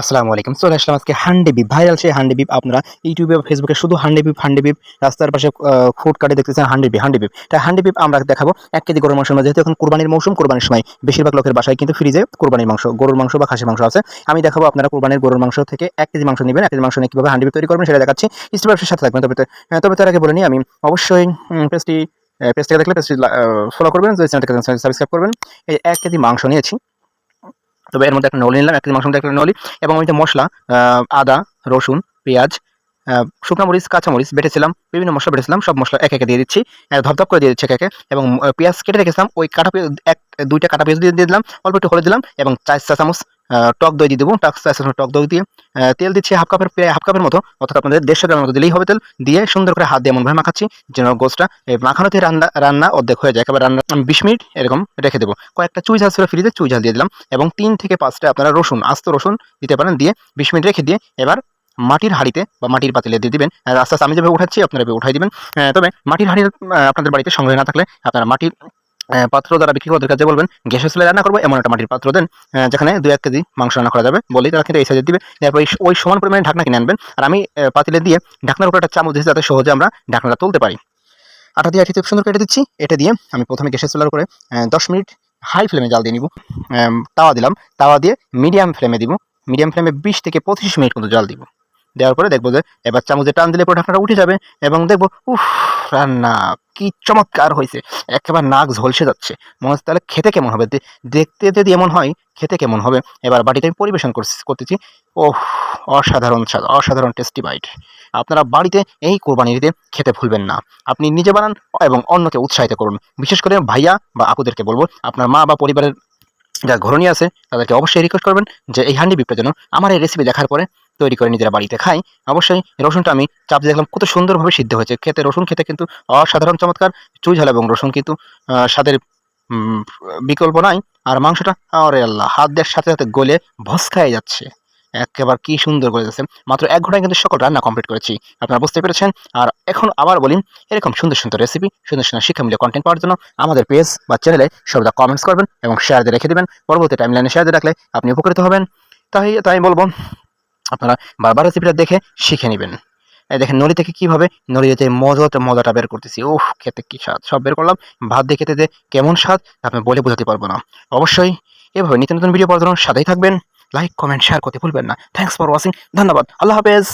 আসসালামু আলাইকুম। চলে আসলাম আজকে হান্ডি বিপ। ভাইরাল সেই হান্ডি বিপ আপনারা ইউটিউবে ফেসবুকে শুধু হান্ডি বিপ হান্ডি বিপ রাস্তার পাশে ফুড কাটে দেখতেছেন হান্ডি বিপ হান্ডি বিপ। বিপ আমরা দেখাবো এক কেজি গরুর মাংসের মাংস যেহেতু এখন কোরবানির মৌসুম কোরবানির সময় বেশিরভাগ লোকের বাসায় কিন্তু ফ্রিজে কোরবানির মাংস গরুর মাংস বা খাসি মাংস আছে। আমি দেখাবো আপনারা কোরবানির গরুর মাংস থেকে এক কেজি মাংস নেবেন এক কেজি মাংস নিয়ে কীভাবে হান্ডি বিপ তৈরি করবেন সেটা দেখাচ্ছি। স্টেপের সাথে থাকবেন। তবে হ্যাঁ, তবে তার আগে বলে নিই আমি অবশ্যই পেস্টটি পেজটাকে দেখলে পেজটি ফলো করবেন চ্যানেলটাকে সাবস্ক্রাইব করবেন। এই এক কেজি মাংস নিয়েছি। তবে এর মধ্যে একটা নলি নিলাম এক কেজি মাংসের মধ্যে একটা নলি এবং আমি মশলা আদা, রসুন, পেঁয়াজ শুকনো মরিচ কাঁচামরিচ বেটেছিলাম, বিভিন্ন মশলা বেটেছিলাম, সব মশলা এক একে দিয়ে দিচ্ছি ধপ ধপধপ করে দিয়ে দিচ্ছি একে একে এবং পেঁয়াজ কেটে রেখেছিলাম, ওই কাটা পেঁয়াজ, এক, দুইটা কাটা পেঁয়াজ দিয়ে দিয়ে দিলাম, অল্প একটু হলে দিলাম এবং চার চা চামচ টক দই দিয়ে দেবো টক টক দই দিয়ে তেল দিচ্ছি হাফ কাপের প্রায় হাফ কাপের মতো অর্থাৎ আপনাদের দেড়শো গ্রামের মতো দিলেই হবে তেল দিয়ে সুন্দর করে হাত দিয়ে এমনভাবে মাখাচ্ছি যেন গোসটা মাখানোতে রান্না রান্না অর্ধেক হয়ে যায় একেবারে রান্না বিশ মিনিট এরকম রেখে দেবো। কয়েকটা চুই ঝাল ছিল ফ্রিজে চুই ঝাল দিয়ে দিলাম এবং তিন থেকে পাঁচটা আপনারা রসুন আস্ত রসুন দিতে পারেন দিয়ে বিশ মিনিট রেখে দিয়ে এবার মাটির হাঁড়িতে বা মাটির পাতিলে দিয়ে দিবেন আস্তে আস্তে আমি যেভাবে উঠাচ্ছি আপনারা উঠাই দিবেন। তবে মাটির আহ, আপনাদের বাড়িতে সংগ্রহ না থাকলে আপনারা মাটির পাত্র দ্বারা বিক্রি করার কাছে বলবেন গ্যাসের চুলে রান্না করব, এমন একটা মাটির পাত্র দেন যেখানে দু এক কেজি মাংস রান্না করা যাবে বলেই তারা কিন্তু এই সাইজে দিবে। তারপর ওই সমান পরিমাণে ঢাকনা কিনে আনবেন। আর আমি পাতিলে দিয়ে ঢাকনার উপর একটা চামচ দিয়েছি যাতে সহজে আমরা ঢাকনাটা তুলতে পারি। আটা দিয়ে আটিতে সুন্দর কেটে দিচ্ছি। এটা দিয়ে আমি প্রথমে গ্যাসের চুলার করে দশ মিনিট হাই ফ্লেমে জাল দিয়ে নিব। তাওয়া দিলাম। তাওয়া দিয়ে মিডিয়াম ফ্লেমে দিব। মিডিয়াম ফ্লেমে বিশ থেকে পঁচিশ মিনিট মতো জাল দিব। দেওয়ার পরে দেখব যে এবার চামচে টান দিলে পরে ঢাকনাটা উঠে যাবে এবং দেখব, উফ, রান্না কি চমৎকার হয়েছে। একেবারে নাক ঝলসে যাচ্ছে। মনে হচ্ছে তাহলে খেতে কেমন হবে? দেখতে যদি এমন হয়, খেতে কেমন হবে? এবার বাটিতে আমি পরিবেশন করতেছি। ওহ অসাধারণ স্বাদ, অসাধারণ টেস্টি বাইট। আপনারা বাড়িতে এই কোরবানিতে খেতে ভুলবেন না। আপনি নিজে বানান এবং অন্যকে উৎসাহিত করুন। বিশেষ করে ভাইয়া বা আপুদেরকে বলব, আপনার মা বা পরিবারের যারা ঘরণী আছে, তাদেরকে অবশ্যই রিকোয়েস্ট করবেন যে এই হান্ডি বিপটা যেন আমার এই রেসিপি দেখার পরে তৈরি করে নিজেরা বাড়িতে খাই অবশ্যই রসুনটা আমি চাপ দেখলাম কত সুন্দরভাবে সিদ্ধ হয়েছে। খেতে রসুন খেতে কিন্তু অসাধারণ চমৎকার চুই ঝাল এবং রসুন কিন্তু স্বাদের বিকল্প নাই। আর মাংসটা, আরে আল্লাহ, হাত দেওয়ার সাথে সাথে গলে ভস খাই যাচ্ছে। একেবারে কি সুন্দর করে যাচ্ছে। মাত্র এক ঘন্টায় কিন্তু সকল রান্না কমপ্লিট করেছি। আপনারা বুঝতে পেরেছেন? আর এখন আবার বলি, এরকম সুন্দর সুন্দর রেসিপি সুন্দর সুন্দর শিক্ষামূলক কন্টেন্ট পাওয়ার জন্য আমাদের পেজ বা চ্যানেলে সর্বদা কমেন্টস করবেন এবং শেয়ার দিয়ে রেখে দেবেন। পরবর্তী টাইম লাইনে শেয়ার দিয়ে রাখলে আপনি উপকৃত হবেন। তাই তাই বলব আপনারা বারবার রেসিপিটা দেখে শিখে নেবেন। এই দেখেন নড়ি থেকে কীভাবে নলিতে মজাটা মজাটা বের করতেছি ওহ খেতে কী স্বাদ। সব বের করলাম, ভাত দিয়ে খেতে যে কেমন স্বাদ আপনি বলে বোঝাতে পারব না। অবশ্যই এভাবে নিত্য নতুন ভিডিও পাওয়ার জন্য সাথেই থাকবেন। লাইক কমেন্ট শেয়ার করতে ভুলবেন না। থ্যাংকস ফর ওয়াচিং ধন্যবাদ। আল্লাহ হাফেজ।